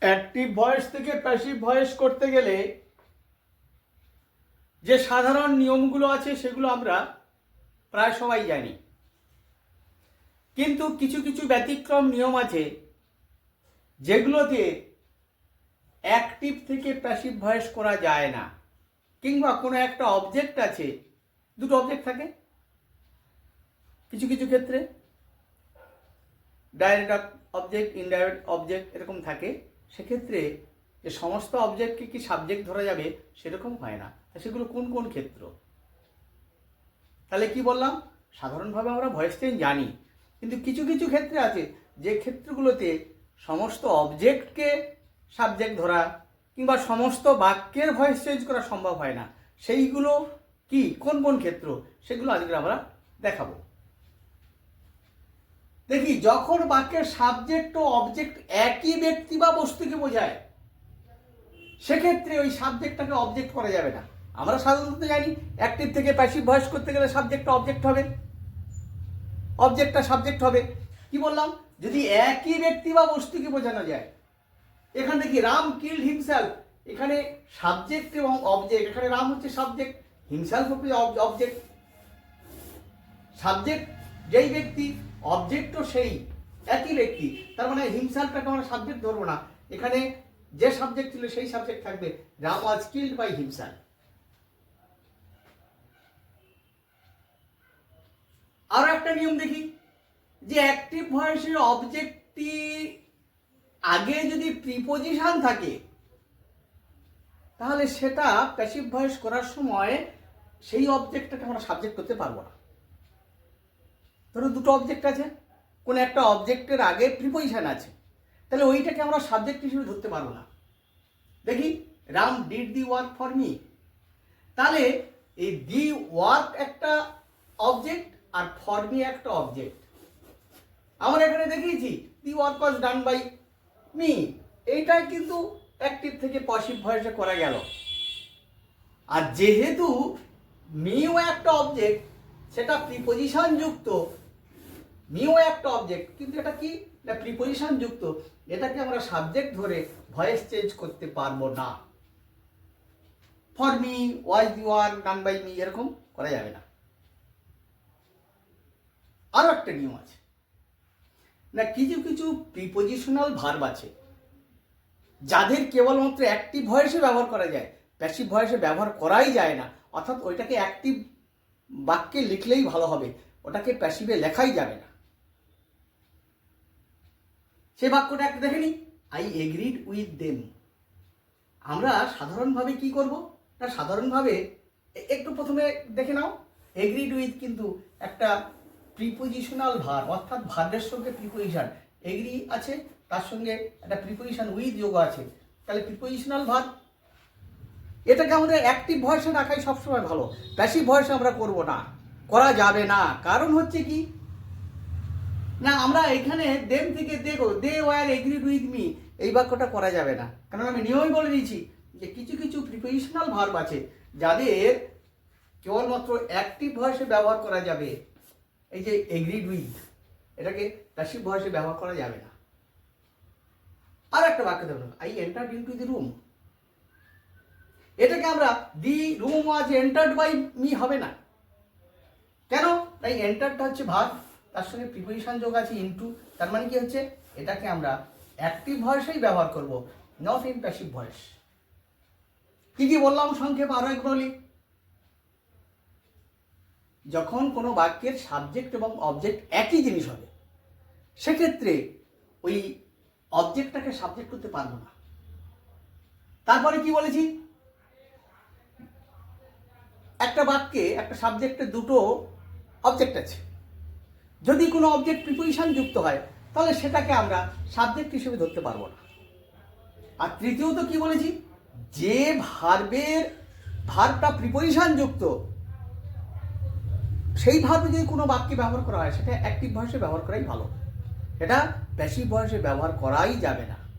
Active voice থেকে passive voice করতে গেলে যে সাধারণ নিয়মগুলো আছে সেগুলো আমরা প্রায় সবাই জানি। কিন্তু কিছু কিছু ব্যতিক্রম নিয়ম আছে যেগুলোতে অ্যাক্টিভ থেকে প্যাসিভ ভয়েস করা যায় না। কিংবা কোনো একটা অবজেক্ট আছে, দুটো অবজেক্ট থাকে কিছু কিছু ক্ষেত্রে। ডাইরেক্ট অবজেক্ট ইনডাইরেক্ট অবজেক্ট এরকম থাকে। সেক্ষেত্রে যে সমস্ত অবজেক্টকে কি সাবজেক্ট ধরা যাবে সেরকম হয় না। তা সেগুলো কোন কোন ক্ষেত্র? তাহলে কি বললাম? সাধারণভাবে আমরা ভয়েস চেঞ্জ জানি, কিন্তু কিছু কিছু ক্ষেত্রে আছে যে ক্ষেত্রগুলোতে সমস্ত অবজেক্টকে সাবজেক্ট ধরা কিংবা সমস্ত বাক্যের ভয়েস চেঞ্জ করা সম্ভব হয় না। সেইগুলো কি? কোন কোন ক্ষেত্র? সেগুলো আজকে আমরা দেখাবো। দেখি, যখন বাক্যের সাবজেক্ট ও অবজেক্ট একই ব্যক্তি বা বস্তুকে বোঝায়, সেক্ষেত্রে ওই সাবজেক্টটাকে অবজেক্ট করা যাবে না। আমরা সাধারণত জানি অ্যাক্টিভ থেকে প্যাসিভ ভয়েস করতে গেলে সাবজেক্টটা অবজেক্ট হবে। অবজেক্টটা সাবজেক্ট হবে। কি বললাম? যদি একই ব্যক্তি বা বস্তুকে বোঝানো যায়, এখানে দেখি রাম কিল্ড হিমসেলফ এখানে সাবজেক্ট এবং অবজেক্ট এখানে রাম হচ্ছে সাবজেক্ট হিমসেলফ হচ্ছে অবজেক্ট সাবজেক্ট যেই ব্যক্তি অবজেক্টও সেই একই ব্যক্তি। তার মানে হিমসেলফটাকে আমরা সাবজেক্ট ধরবো না। এখানে যে সাবজেক্ট ছিল সেই সাবজেক্ট থাকবে। Ram was killed by himself আরও একটা নিয়ম দেখি, যে অ্যাক্টিভ ভয়েসের অবজেক্টটি আগে যদি প্রিপোজিশন থাকে, তাহলে সেটা প্যাসিভ ভয়েস করার সময় সেই অবজেক্টটাকে আমরা সাবজেক্ট করতে পারব না। ধরো দুটো অবজেক্ট আছে, কোন একটা অবজেক্টের আগে প্রিপোজিশন আছে। তাহলে ওইটাকে আমরা সাবজেক্ট হিসেবে ধরতে পারব না। দেখি Ram did the work for me তাহলে এই দি ওয়ার্ক একটা অবজেক্ট আর ফর মি একটা অবজেক্ট আমরা এখানে দেখিয়েছি the work was done by me এইটাই কিন্তু অ্যাক্টিভ থেকে পসিভ ভয়েসে করা গেল। আর যেহেতু মিও একটা অবজেক্ট সেটা প্রিপোজিশন যুক্ত মিও একটা অবজেক্ট কিন্তু এটা কি? না প্রিপোজিশন যুক্ত। এটাকে আমরা সাবজেক্ট ধরে ভয়েস চেঞ্জ করতে পারব না। For me was the work done by me এরকম করা যাবে না। আরও একটা নিয়ম আছে। না, কিছু কিছু প্রিপোজিশনাল ভার্ব আছে, যাদের কেবলমাত্র অ্যাক্টিভ ভয়েসে ব্যবহার করা যায় প্যাসিভ ভয়েসে ব্যবহার করাই যায় না। অর্থাৎ ওইটাকে অ্যাক্টিভ বাক্যে লিখলেই ভালো হবে, ওটাকে প্যাসিভে লেখাই যাবে না। সেই বাক্যটা একটা দেখে নিই। আই এগ্রিড উইথ দেম আমরা সাধারণভাবে কি করব? না, সাধারণভাবে একটু প্রথমে দেখে নাও। এগ্রিড উইথ কিন্তু একটা প্রিপোজিশনাল ভার অর্থাৎ ভার্বের সঙ্গে প্রিপোজিশন এগ্রি আছে, তার সঙ্গে একটা প্রিপোজিশন উইথ যোগ আছে। তাহলে প্রিপোজিশনাল ভার এটাকে আমাদের অ্যাক্টিভ ভয়েসে রাখাই সবসময় ভালো। প্যাসিভ ভয়েসে আমরা করব না। করা যাবে না। কারণ হচ্ছে কি? না, আমরা এখানে দেম থেকে দেখো they were agreed with me এই বাক্যটা করা যাবে না। কারণ আমি নিয়মই বলে দিয়েছি যে কিছু কিছু প্রিপোজিশনাল ভার্ব আছে, যাদের কেবলমাত্র অ্যাক্টিভ ভয়েসে ব্যবহার করা যাবে। এই যে এগ্রিড উইথ এটাকে প্যাসিভ ভয়েসে ব্যবহার করা যাবে না। আর একটা বাক্য দেখুন I enter into the room এটাকে আমরা the room was entered by me হবে না। কেন? তাই এন্টারটা হচ্ছে ভাগ তার সঙ্গে প্রিপোজিশন যোগ আছে ইনটু তার মানে কি হচ্ছে? এটাকে আমরা অ্যাক্টিভ ভয়েসেই ব্যবহার করব নট ইন প্যাসিভ ভয়েস কি কি বললাম? সংক্ষেপ আরও একবার বলি। যখন কোনো বাক্যের সাবজেক্ট এবং অবজেক্ট একই জিনিস হবে, সেক্ষেত্রে ওই অবজেক্টটাকে সাবজেক্ট করতে পারব না। তারপরে কি বলেছি? একটা বাক্যে একটা সাবজেক্টে দুটো অবজেক্ট আছে। যদি কোনো অবজেক্ট প্রিপোজিশন যুক্ত হয়, তাহলে সেটাকে আমরা সাবজেক্ট হিসেবে ধরতে পারব না। আর তৃতীয়ত কি বলেছি? যে ভার্বের ভার্বটা প্রিপোজিশন যুক্ত, সেই ভার্বে যদি কোনো বাক্যে ব্যবহার করা হয়, সেটা অ্যাক্টিভ ভয়েসে ব্যবহার করাই ভালো। এটা প্যাসিভ ভয়েসে ব্যবহার করাই যাবে না।